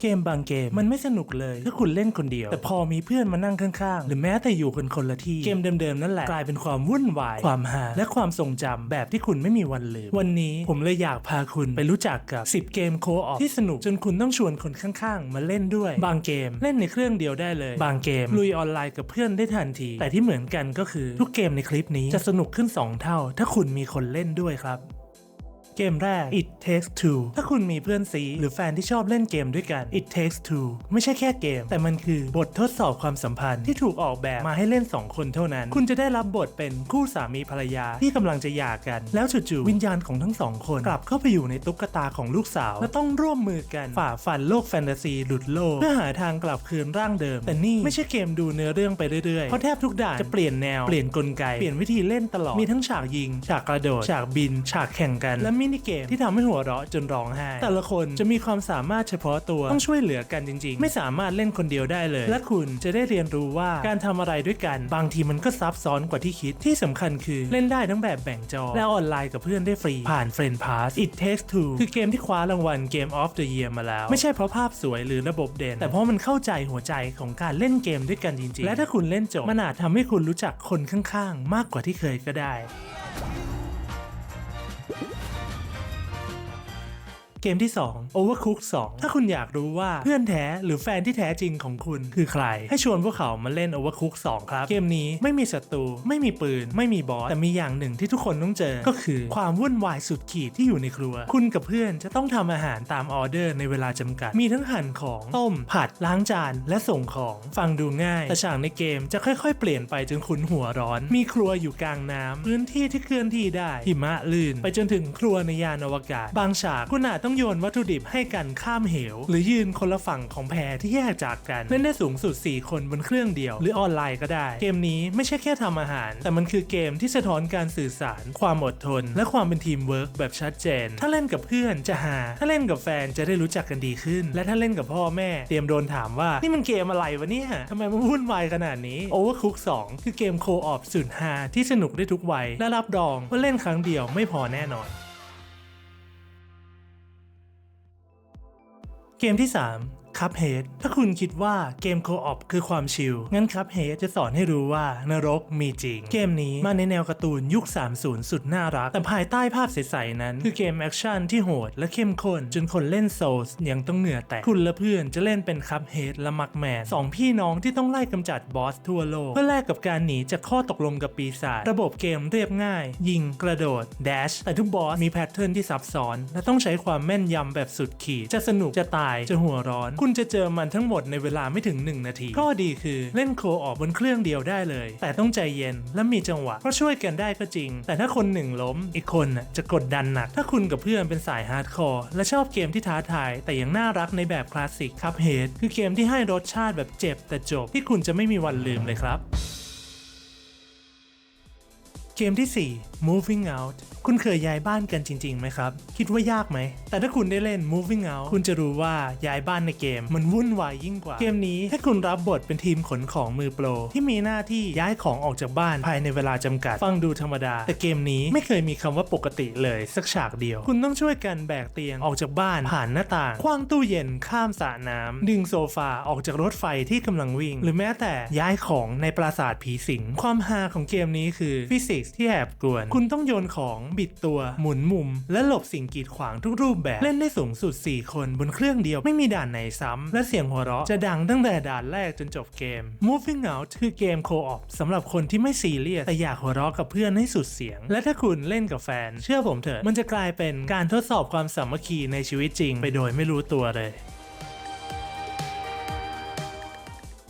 เกมบางเกมมันไม่สนุกเลยถ้าคุณเล่นคนเดียว แต่พอมีเพื่อนมานั่งข้างๆ หรือแม้แต่อยู่คนคนละที่เกมเดิมๆนั่นแหละกลายเป็นความวุ่นวาย ความฮาและความทรงจำแบบที่คุณไม่มีวันลืมวันนี้ผมเลยอยากพาคุณไปรู้จักกับ 10 เกมโคออฟที่สนุกจนคุณต้องชวนคนข้างๆ มาเล่นด้วย บางเกมเล่นในเครื่องเดียวได้เลย บางเกมลุยออนไลน์กับเพื่อนได้ทันที แต่ที่เหมือนกันก็คือทุกเกมในคลิปนี้จะสนุกขึ้น 2 เท่า ถ้าคุณมีคนเล่นด้วยครับ เกมแรก It Takes Two ถ้าคุณมีเพื่อนซีหรือแฟนที่ชอบเล่นเกมด้วยกัน It Takes Two ไม่ใช่แค่เกม แต่มันคือบททดสอบความสัมพันธ์ที่ถูกออกแบบมาให้เล่น 2 คนเท่านั้น คุณจะได้รับบทเป็นคู่สามีภรรยาที่กำลังจะหย่ากัน แล้วจู่ๆวิญญาณของทั้งสองคน กลับเข้าไปอยู่ในตุ๊กตาของลูกสาว และต้องร่วมมือกันฝ่าฟันโลกแฟนตาซีหลุดโลกเพื่อหาทางกลับคืนร่างเดิม แต่นี่ไม่ใช่เกมดูเนื้อเรื่องไปเรื่อยๆเพราะแทบทุกด่านจะเปลี่ยนแนวเปลี่ยนกลไกเปลี่ยนวิธีเล่นตลอดมีทั้งฉากยิง ฉากกระโดดฉากบิน ฉากแข่งกันและมินิเกมที่ทำให้หัวเราะจนร้องไห้แต่ละคนจะมีความสามารถเฉพาะตัวต้องช่วยเหลือกันจริง ๆ ไม่สามารถเล่นคนเดียวได้เลย และคุณจะได้เรียนรู้ว่าการทำอะไรด้วยกัน บางทีมันก็ซับซ้อนกว่าที่คิดที่สำคัญคือเล่นได้ทั้งแบบแบ่งจอ และออนไลน์กับเพื่อนได้ฟรี ผ่าน Friend Pass It Takes Two คือเกมที่คว้ารางวัล Game of the Year มาแล้ว ไม่ใช่เพราะภาพสวยหรือระบบเด่น แต่เพราะมันเข้าใจหัวใจของการเล่นเกมด้วยกันจริง ๆ และถ้าคุณเล่นจบมันอาจทำให้คุณรู้จักคนข้างๆ มากกว่าที่เคยก็ได้ เกมที่ 2 Overcooked 2ถ้าคุณอยากรู้ว่าเพื่อนแท้หรือแฟนที่แท้จริงของคุณคือใคร ให้ชวนพวกเขามาเล่น Overcooked 2ครับ เกมนี้ไม่มีศัตรู ไม่มีปืน ไม่มีบอส แต่มีอย่างหนึ่งที่ทุกคนต้องเจอ ก็คือความวุ่นวายสุดขีดที่อยู่ในครัว คุณกับเพื่อนจะต้องทำอาหารตามออเดอร์ในเวลาจำกัด มีทั้งหั่นของต้ม ผัดล้างจาน และส่งของฟังดูง่าย แต่ฉากในเกมจะค่อยๆ เปลี่ยนไปจนคุณหัวร้อน มีครัวอยู่กลางน้ำพื้นที่ที่เคลื่อนที่ได้หิมะลื่น ไปจนถึงครัวในยานอวกาศ บางฉากคุณอาจต้อง้องโยนวัตถุดิบให้กันข้ามเหว หรือยืนคนละฝั่งของแพรที่แยกจากกันเล่นได้สูงสุด 4 คนบนเครื่องเดียว หรือออนไลน์ก็ได้ เกมนี้ไม่ใช่แค่ทำอาหาร แต่มันคือเกมที่สะท้อนการสื่อสาร ความอดทน และความเป็นทีมเวิร์กแบบชัดเจน ถ้าเล่นกับเพื่อนจะหา ถ้าเล่นกับแฟนจะได้รู้จักกันดีขึ้น และถ้าเล่นกับพ่อแม่เตรียมโดนถามว่านี่มันเกมอะไรวะเนี่ยทำไมมันวุ่นวายขนาดนี้ Overcook 2 คือเกมโคออฟสุดฮาที่สนุกได้ทุกวัยและรับรองว่าเล่นครั้งเดียวไม่พอแน่นอน เกมที่ 3 คัพเฮดถ้าคุณคิดว่าเกมโคออปคือความชิล งั้นคัพเฮดจะสอนให้รู้ว่านรกมีจริง เกมนี้มาในแนวการ์ตูนยุค 30 สุดน่ารัก แต่ภายใต้ภาพใสๆนั้น คือเกมแอคชั่นที่โหดและเข้มข้น จนคนเล่นโซลส์ยังต้องเหงื่อแตก คุณและเพื่อนจะเล่นเป็นคัพเฮดและมักแมนสองพี่น้องที่ต้องไล่กำจัดบอสทั่วโลก เพื่อแลกกับการหนีจากข้อตกลงกับปีศาจ ระบบเกมเรียบง่าย ยิงกระโดดแดชแต่ทุกบอสมีแพทเทิร์นที่ซับซ้อน และต้องใช้ความแม่นยำแบบสุดขีด จะสนุกจะตายจะหัวร้อนคุณจะเจอมันทั้งหมดในเวลาไม่ถึง 1 นาที ข้อดีคือเล่นโคออกบนเครื่องเดียวได้เลย แต่ต้องใจเย็นและมีจังหวะ เพราะช่วยกันได้ก็จริง แต่ถ้าคนหนึ่งล้ม อีกคนจะกดดันหนัก ถ้าคุณกับเพื่อนเป็นสายฮาร์ดคอร์และชอบเกมที่ท้าทาย แต่ยังน่ารักในแบบคลาสสิกครับเฮดคือเกมที่ให้รสชาติแบบเจ็บแต่จบที่คุณจะไม่มีวันลืมเลยครับ เกมที่ 4 Moving Out คุณเคยย้ายบ้านกันจริงๆไหมครับ คิดว่ายากไหม แต่ถ้าคุณได้เล่น Moving Out คุณจะรู้ว่าย้ายบ้านในเกม มันวุ่นวายยิ่งกว่า เกมนี้ให้คุณรับบทเป็นทีมขนของมือโปร ที่มีหน้าที่ย้ายของออกจากบ้านภายในเวลาจำกัด ฟังดูธรรมดา แต่เกมนี้ไม่เคยมีคำว่าปกติเลยสักฉากเดียว คุณต้องช่วยกันแบกเตียงออกจากบ้านผ่านหน้าต่าง คว้างตู้เย็นข้ามสระน้ำดึงโซฟาออกจากรถไฟที่กำลังวิ่ง หรือแม้แต่ย้ายของในปราสาทผีสิง ความฮาของเกมนี้คือฟิสิกส์ที่แอบกวน คุณต้องโยนของบิดตัว หมุนมุม และหลบสิ่งกีดขวางทุกรูปแบบ เล่นได้สูงสุด 4 คนบนเครื่องเดียวไม่มีด่านไหนซ้ำ และเสียงหัวเราะจะดังตั้งแต่ด่านแรกจนจบเกม Moving Out คือเกมโคออปสำหรับคนที่ไม่ซีเรียสแต่อยากหัวเราะกับเพื่อนให้สุดเสียง และถ้าคุณเล่นกับแฟน เชื่อผมเถอะมันจะกลายเป็นการทดสอบความสามัคคีในชีวิตจริง ไปโดยไม่รู้ตัวเลย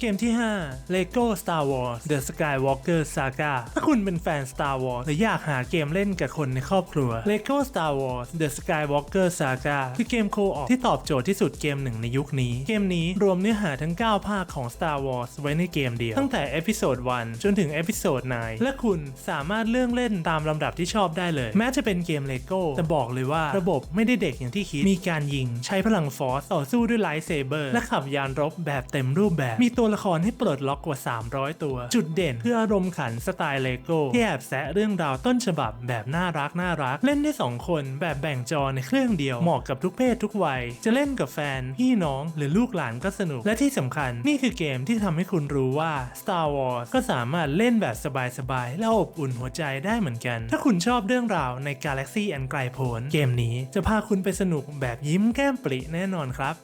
เกมที่ 5 Lego Star Wars The Skywalker Saga ถ้าคุณเป็นแฟน Star Wars หรืออยากหาเกมเล่นกับคนในครอบครัว Lego Star Wars The Skywalker Saga คือเกมโคออที่ตอบโจทย์ที่สุดเกมหนึ่งในยุคนี้ เกมนี้รวมเนื้อหาทั้ง 9 ภาคของ Star Wars ไว้ในเกมเดียว ตั้งแต่เอพิโซด1จนถึงเอพิโซด9และคุณสามารถเลือกเล่นตามลำดับที่ชอบได้เลย แม้จะเป็นเกม Lego แต่บอกเลยว่าระบบไม่ได้เด็กอย่างที่คิดมีการยิง ใช้พลังฟอร์สต่อสู้ด้วยไลท์เซเบอร์และขับยานรบแบบเต็มรูปแบบมีตัวตัวละครให้ปลดล็อกกว่า 300 ตัว จุดเด่นคืออารมณ์ขันสไตล์เลโก้ที่แอบแซะเรื่องราวต้นฉบับแบบน่ารักน่ารัก เล่นได้ 2 คนแบบแบ่งจอในเครื่องเดียวเหมาะกับทุกเพศทุกวัย จะเล่นกับแฟน พี่น้องหรือลูกหลานก็สนุก และที่สำคัญนี่คือเกมที่ทำให้คุณรู้ว่า Star Wars ก็สามารถเล่นแบบสบายๆและอบอุ่นหัวใจได้เหมือนกัน ถ้าคุณชอบเรื่องราวใน Galaxy อันไกลโพ้นเกมนี้จะพาคุณไปสนุกแบบยิ้มแก้มปริแน่นอนครับ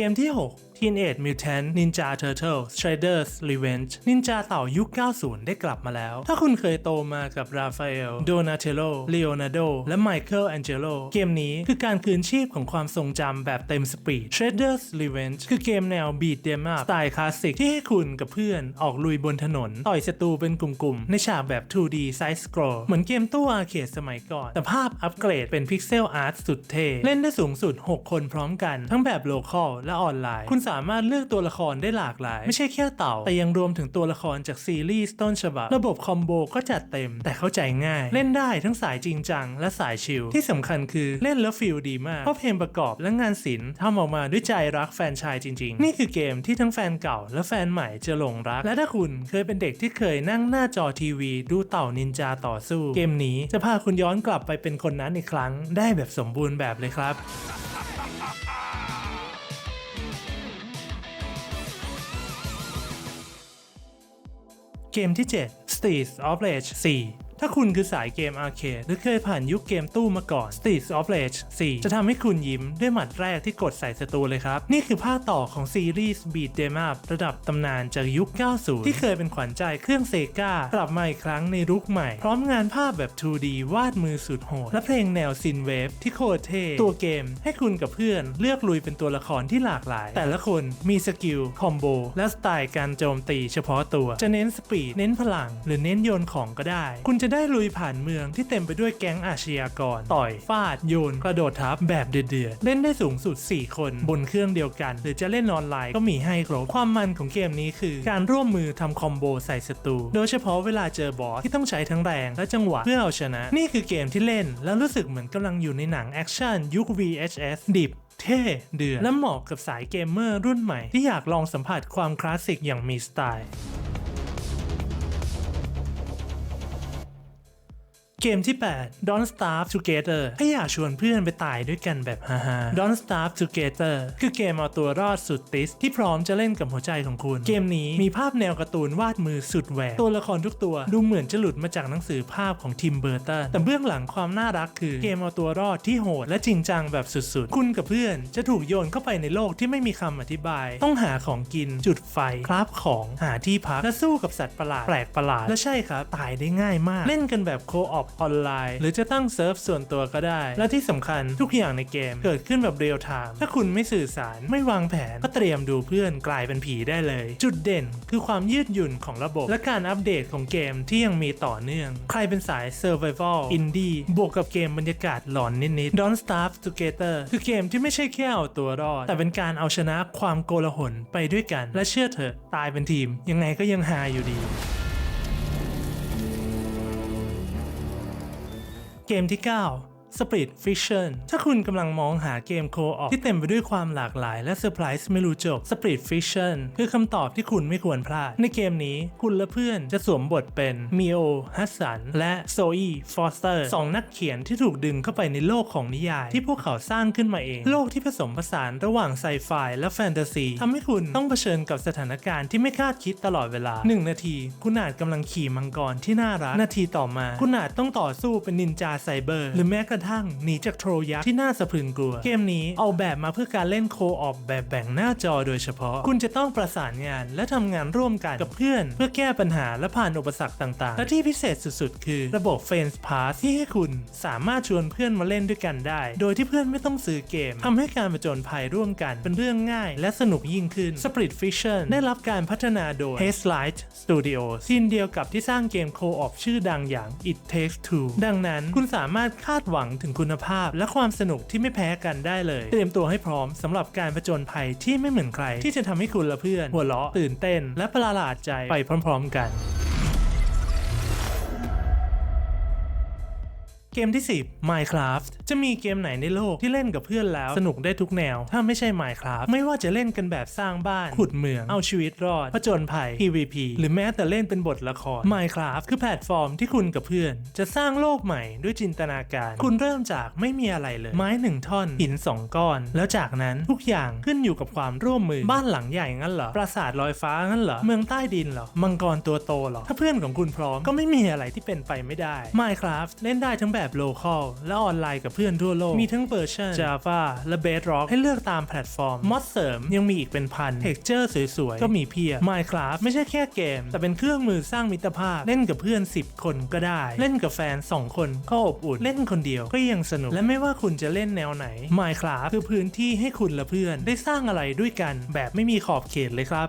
เกมที่ 6 Teenage Mutant Ninja Turtles Shredder's Revenge นินจาเต่ายุค 90 ได้กลับมาแล้ว ถ้าคุณเคยโตมากับราฟาเอลโดนาเทโลเลโอนาร์โดและไมเคิลแองเจโลเกมนี้คือการคืนชีพของความทรงจำแบบเต็มสปีด Shredder's Revenge คือเกมแนว Beat Them Up สไตล์คลาสสิกที่ให้คุณกับเพื่อนออกลุยบนถนน ต่อยศัตรูเป็นกลุ่มๆ ในฉากแบบ 2D Side Scroll เหมือนเกมตู้อาร์เคดสมัยก่อน แต่ภาพอัปเกรดเป็นพิกเซลอาร์ตสุดเท่เล่นได้สูงสุด 6 คนพร้อมกันทั้งแบบโลคอลและออนไลน์คุณสามารถเลือกตัวละครได้หลากหลาย ไม่ใช่แค่เต่า แต่ยังรวมถึงตัวละครจากซีรีส์ต้นฉบับ ระบบคอมโบก็จัดเต็ม แต่เข้าใจง่าย เล่นได้ทั้งสายจริงจัง และสายชิล ที่สำคัญคือเล่นแล้วฟีลดีมากเพราะเพลงประกอบและงานศิลป์ทำออกมาด้วยใจรักแฟนชายจริง ๆ นี่คือเกมที่ทั้งแฟนเก่าและแฟนใหม่จะหลงรัก และถ้าคุณเคยเป็นเด็กที่เคยนั่งหน้าจอทีวี ดูเต่านินจาต่อสู้ เกมนี้จะพาคุณย้อนกลับไปเป็นคนนั้นอีกครั้ง ได้แบบสมบูรณ์แบบเลยครับ เกมที่ 7 Streets of Rage 4 ถ้าคุณคือสายเกมอาร์เคดหรือเคยผ่านยุคเกมตู้มาก่อน Streets of Rage 4 จะทำให้คุณยิ้มด้วยหมัดแรกที่กดใส่ศัตรูเลยครับ นี่คือภาคต่อของซีรีส์ Beat Them Up ระดับตำนานจากยุค 90 ที่เคยเป็นขวัญใจเครื่องเซกากลับมาอีกครั้งในรุกใหม่ พร้อมงานภาพแบบ 2D วาดมือสุดโหด และเพลงแนวซินเวฟที่โคตรเท่ตัวเกม ให้คุณกับเพื่อนเลือกลุยเป็นตัวละครที่หลากหลาย แต่ละคนมีสกิล คอมโบ และสไตล์การโจมตีเฉพาะตัว จะเน้นสปีด เน้นพลัง หรือเน้นโยนของก็ได้ คุณจะได้ลุยผ่านเมืองที่เต็มไปด้วยแก๊งอาชญากร ต่อยฟาดโยนกระโดดทับแบบเดือดๆเล่นได้สูงสุด 4 คน บนเครื่องเดียวกัน หรือจะเล่นออนไลน์ก็มีให้ครบความมันของเกมนี้คือ การร่วมมือทำคอมโบใส่ศัตรูโดยเฉพาะเวลาเจอบอสที่ต้องใช้ทั้งแรงและจังหวะเพื่อเอาชนะ นี่คือเกมที่เล่น แล้วรู้สึกเหมือนกำลังอยู่ในหนังแอคชั่นยุค VHS ดิบเท่เดือดและเหมาะกับสายเกมเมอร์รุ่นใหม่ที่อยากลองสัมผัสความคลาสสิกอย่างมีสไตล์ เกมที่ 8 Don't Starve Together ถ้าอยากชวนเพื่อนไปตายด้วยกันแบบฮาๆ Don't Starve Together คือเกมเอาตัวรอดสุดติสที่พร้อมจะเล่นกับหัวใจของคุณ เกมนี้มีภาพแนวการ์ตูนวาดมือสุดแหวก ตัวละครทุกตัวดูเหมือนจะหลุดมาจากหนังสือภาพของทิมเบอร์ตันแต่เบื้องหลังความน่ารักคือเกมเอาตัวรอดที่โหดและจริงจังแบบสุดๆ คุณกับเพื่อนจะถูกโยนเข้าไปในโลกที่ไม่มีคำอธิบาย ต้องหาของกิน จุดไฟคราฟของหาที่พักและสู้กับสัตว์ประหลาดแปลกประหลาดและใช่ครับตายได้ง่ายมาก เล่นกันแบบโคออปออนไลน์ หรือจะตั้งเซิร์ฟส่วนตัวก็ได้ และที่สำคัญทุกอย่างในเกมเกิดขึ้นแบบเรียลไทม์ถ้าคุณไม่สื่อสารไม่วางแผนก็เตรียมดูเพื่อนกลายเป็นผีได้เลย จุดเด่นคือความยืดหยุ่นของระบบ และการอัปเดตของเกมที่ยังมีต่อเนื่อง ใครเป็นสาย Survival Indie บวกกับเกมบรรยากาศหลอนนิดๆ Don't Starve Together คือเกมที่ไม่ใช่แค่เอาตัวรอด แต่เป็นการเอาชนะความโกลาหลไปด้วยกัน และเชื่อเถอะตายเป็นทีม ยังไงก็ยังฮาอยู่ดี เกมที่ 9 Split Fiction ถ้าคุณกำลังมองหาเกมโคออที่เต็มไปด้วยความหลากหลายและเซอร์ไพรส์ไม่รู้จบ Split Fiction คือคำตอบที่คุณไม่ควรพลาด ในเกมนี้คุณและเพื่อนจะสวมบทเป็นมิโอฮัสสันและโซอีฟอสเตอร์สองนักเขียนที่ถูกดึงเข้าไปในโลกของนิยาย ที่พวกเขาสร้างขึ้นมาเอง โลกที่ผสมผสานระหว่างไซไฟและแฟนตาซีทำให้คุณต้องเผชิญกับสถานการณ์ที่ไม่คาดคิดตลอดเวลา 1 นาที คุณอาจกำลังขี่มังกรที่น่ารัก นาทีต่อมา คุณอาจต้องต่อสู้เป็นนินจาไซเบอร์ หรือแม้กระทั่งหนีจากโทรยักษ์ที่น่าสะพรึงกลัว เกมนี้เอาแบบมาเพื่อการเล่นโคออปแบบแบ่งหน้าจอโดยเฉพาะ คุณจะต้องประสานงานและทำงานร่วมกันกับเพื่อน เพื่อแก้ปัญหาและผ่านอุปสรรคต่าง ๆ และที่พิเศษสุด ๆ คือระบบ Friends Pass ที่ให้คุณสามารถชวนเพื่อนมาเล่นด้วยกันได้ โดยที่เพื่อนไม่ต้องซื้อเกมทำให้การผจญภัยร่วมกันเป็นเรื่องง่าย และสนุกยิ่งขึ้น Split Fiction ได้รับการพัฒนาโดย Hazelight Studio ทีมเดียวกับที่สร้างเกมโคออปชื่อดังอย่าง It Takes Two ดังนั้นคุณสามารถคาดหวังถึงคุณภาพ และความสนุกที่ไม่แพ้กันได้เลย เตรียมตัวให้พร้อมสำหรับการผจญภัยที่ไม่เหมือนใคร ที่จะทำให้คุณและเพื่อน หัวเราะตื่นเต้น และประหลาดใจไปพร้อม ๆ กัน เกมที่ 10 Minecraft จะมีเกมไหนในโลกที่เล่นกับเพื่อนแล้วสนุกได้ทุกแนว ถ้าไม่ใช่ Minecraft ไม่ว่าจะเล่นกันแบบสร้างบ้าน ขุดเมือง เอาชีวิตรอดผจญภัย PVP หรือแม้แต่เล่นเป็นบทละคร Minecraft คือแพลตฟอร์มที่คุณกับเพื่อน จะสร้างโลกใหม่ด้วยจินตนาการ คุณเริ่มจากไม่มีอะไรเลย ไม้หนึ่งท่อนหินสองก้อน แล้วจากนั้นทุกอย่างขึ้นอยู่กับความร่วมมือบ้านหลังใหญ่งั้นเหรอปราสาทลอยฟ้างั้นเหรอเมืองใต้ดินเหรอมังกรตัวโตเหรอถ้าเพื่อนของคุณพร้อมก็ไม่มีอะไรที่เป็นไปไม่ได้ Minecraft เล่นได้ทั้งแบบ local และออนไลน์กับเพื่อนทั่วโลก มีทั้งเวอร์ชัน Java และ Bedrock ให้เลือกตามแพลตฟอร์ม มอดเสริมยังมีอีกเป็นพัน Texture สวยๆ ก็มีเพียบ Minecraft ไม่ใช่แค่เกม แต่เป็นเครื่องมือสร้างมิตรภาพ เล่นกับเพื่อน 10 คนก็ได้ เล่นกับแฟน 2 คนก็อบอุ่น เล่นคนเดียวก็ยังสนุก และไม่ว่าคุณจะเล่นแนวไหน Minecraft คือพื้นที่ให้คุณและเพื่อน ได้สร้างอะไรด้วยกันแบบไม่มีขอบเขตเลยครับ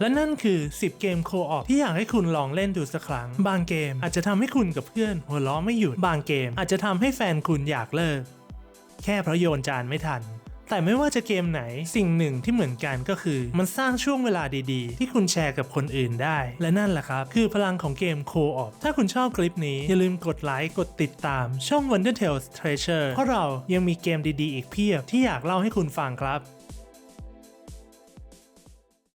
และนั่นคือ 10 เกมโคออปที่อยากให้คุณลองเล่นดูสักครั้ง บางเกมอาจจะทำให้คุณกับเพื่อน หัวเราะไม่หยุด บางเกมอาจจะทำให้แฟนคุณอยากเลิก แค่เพราะโยนจานไม่ทัน แต่ไม่ว่าจะเกมไหนสิ่งหนึ่งที่เหมือนกันก็คือ มันสร้างช่วงเวลาดีๆ ที่คุณแชร์กับคนอื่นได้ และนั่นแหละครับ คือพลังของเกมโคออปถ้าคุณชอบคลิปนี้ อย่าลืมกดไลค์กดติดตามช่อง Wonder Tales Treasure เพราะเรายังมีเกมดีๆ อีกเพียบที่อยากเล่าให้คุณฟังครับ